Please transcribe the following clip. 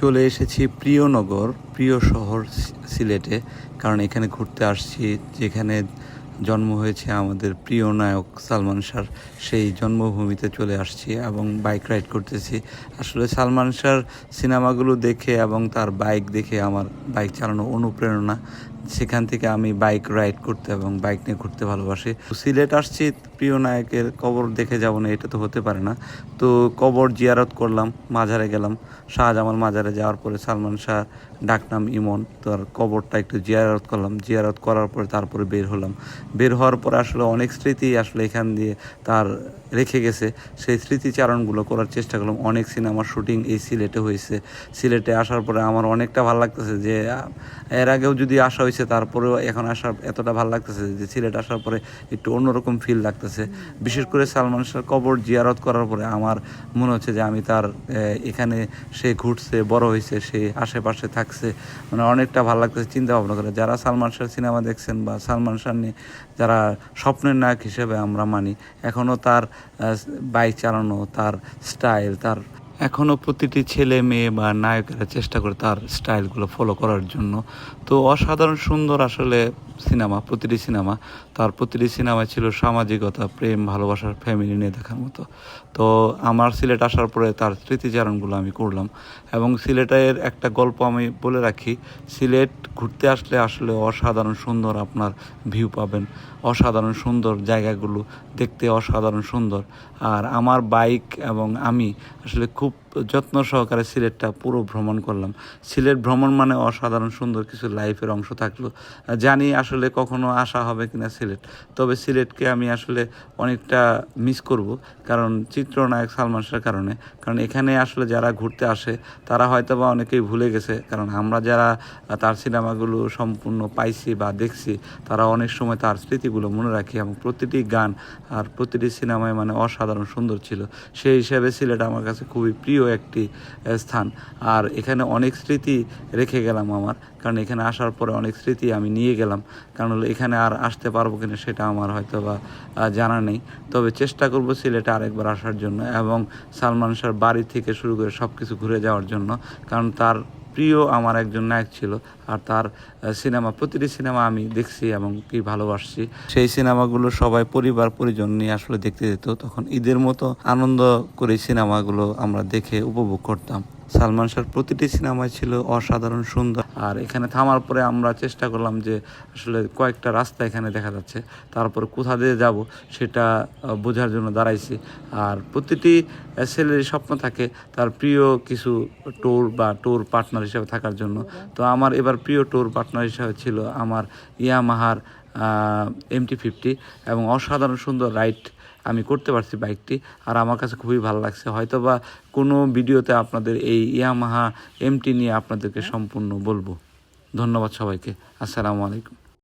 চলে এসেছি প্রিয়নগর, প্রিয় শহর সিলেটে। কারণ এখানে ঘুরতে আসছি, যেখানে জন্ম হয়েছে আমাদের প্রিয় নায়ক সালমান শাহর সেই জন্মভূমিতে চলে আসছি এবং বাইক রাইড করতেছি। আসলে সালমান শাহর সিনেমাগুলো দেখে এবং তার বাইক দেখে আমার বাইক চালানো অনুপ্রেরণা। সেখান থেকে আমি বাইক রাইড করতে এবং বাইক নিয়ে ঘুরতে ভালোবাসি। সিলেট আসছি প্রিয় নায়কের কবর দেখে যাব না, এটা তো হতে পারে না। তো কবর জিয়ারত করলাম, মাজারে গেলাম। শাহজামাল মাজারে যাওয়ার পরে সালমান শাহ, ডাকনাম ইমন তার কবরটা একটু জিয়ারত করলাম। জিয়ারত করার পরে তারপরে বের হলাম। বের হওয়ার পরে আসলে অনেক স্মৃতি আসলে এখান দিয়ে তার রেখে গেছে। সেই স্মৃতিচারণগুলো করার চেষ্টা করলাম। অনেক সিনেমার শুটিং এই সিলেটে হয়েছে। সিলেটে আসার পরে আমার অনেকটা ভালো লাগতেছে যে, এর আগেও যদি আসা হয়েছে, তারপরেও এখন আসার এতটা ভালো লাগতেছে যে, সিলেট আসার পরে একটু অন্যরকম ফিল লাগতেছে। বিশেষ করে সালমান শাহ কবর জিয়ারত করার পরে আমার মনে হচ্ছে যে আমি তার এখানে সে ঘুরছে, বড় হয়েছে, সে আশেপাশে থাকছে। মানে অনেকটা ভালো লাগতেছে চিন্তা ভাবনা করে। যারা সালমান শাহ সিনেমা দেখছেন বা সালমান শাহ নিয়ে যারা স্বপ্নের নায়ক হিসেবে আমরা মানি এখনও তার বাইক চালানো তার স্টাইল, তার এখনও প্রতিটি ছেলে, মেয়ে বা নায়কেরা চেষ্টা করে তার স্টাইলগুলো ফলো করার জন্য। তো অসাধারণ সুন্দর আসলে সিনেমা, প্রতিটি সিনেমা। তার প্রতিটি সিনেমায় ছিল সামাজিকতা, প্রেম ভালোবাসার ফ্যামিলি নিয়ে দেখার মতো। তো আমার সিলেট আসার পরে তার স্মৃতিচারণগুলো আমি করলাম এবং সিলেটের একটা গল্প আমি বলে রাখি, সিলেট ঘুরতে আসলে আসলে অসাধারণ সুন্দর আপনার ভিউ পাবেন। অসাধারণ সুন্দর জায়গাগুলো দেখতে অসাধারণ সুন্দর। আর আমার বাইক এবং আমি আসলে খুব খুব যত্ন সহকারে সিলেটটা পুরো ভ্রমণ করলাম। সিলেট ভ্রমণ মানে অসাধারণ সুন্দর কিছু লাইফের অংশ থাকল। জানি আসলে কখনো আসা হবে কিনা সিলেট, তবে সিলেটকে আমি আসলে অনেকটা মিস করব কারণ চিত্রনায়ক সালমান শাহর কারণে। কারণ এখানে আসলে যারা ঘুরতে আসে, তারা হয়তো বা অনেকেই ভুলে গেছে। কারণ আমরা যারা তার সিনেমাগুলো সম্পূর্ণ পাইছি বা দেখছি, তারা অনেক সময় তার স্মৃতিগুলো মনে রাখি এবং প্রতিটি গান আর প্রতিটি সিনেমায় মানে অসাধারণ সুন্দর ছিল। সেই হিসাবে সিলেট আমার কাছে খুবই প্রিয় একটি স্থান। আর এখানে অনেক স্মৃতি রেখে গেলাম আমার, কারণ এখানে আসার পরে অনেক স্মৃতি আমি নিয়ে গেলাম। কারণ এখানে আর আসতে পারব কিনা সেটা আমার হয়তো বা জানা নেই। তবে চেষ্টা করব সিলেটে আরেকবার আসার জন্য এবং সালমান শাহর বাড়ি থেকে শুরু করে সব কিছু ঘুরে যাওয়ার জন্য, কারণ তার প্রিয় আমার একজন নায়ক ছিল আর তার সিনেমা, প্রতিটি সিনেমা আমি দেখছি এবং কি ভালোবাসছি। সেই সিনেমাগুলো সবাই পরিবার, পরিজন নিয়ে আসলে দেখতে যেত। তখন ঈদের মতো আনন্দ করে সিনেমাগুলো আমরা দেখে উপভোগ করতাম। সালমান শাহর প্রতিটি সিনেমায় ছিল অসাধারণ সুন্দর। আর এখানে থামার পরে আমরা চেষ্টা করলাম যে আসলে কয়েকটা রাস্তা এখানে দেখা যাচ্ছে, তারপর কোথা দিয়ে যাব সেটা বোঝার জন্য দাঁড়াইছি। আর প্রতিটি ছেলেরই স্বপ্ন থাকে তার প্রিয় কিছু ট্যুর বা ট্যুর পার্টনার হিসেবে থাকার জন্য। তো আমার এবার প্রিয় ট্যুর পার্টনার হিসেবে ছিল আমার ইয়ামাহার এমটি ফিফটি এবং অসাধারণ সুন্দর রাইড আমি করতে পারছি বাইকটি আর আমার কাছে খুবই ভালো লাগছে। হয়তো বা কোনো ভিডিওতে আপনাদের এই ইয়ামাহা এমটি নিয়ে আপনাদেরকে সম্পূর্ণ বলব। ধন্যবাদ সবাইকে। আসসালামু আলাইকুম।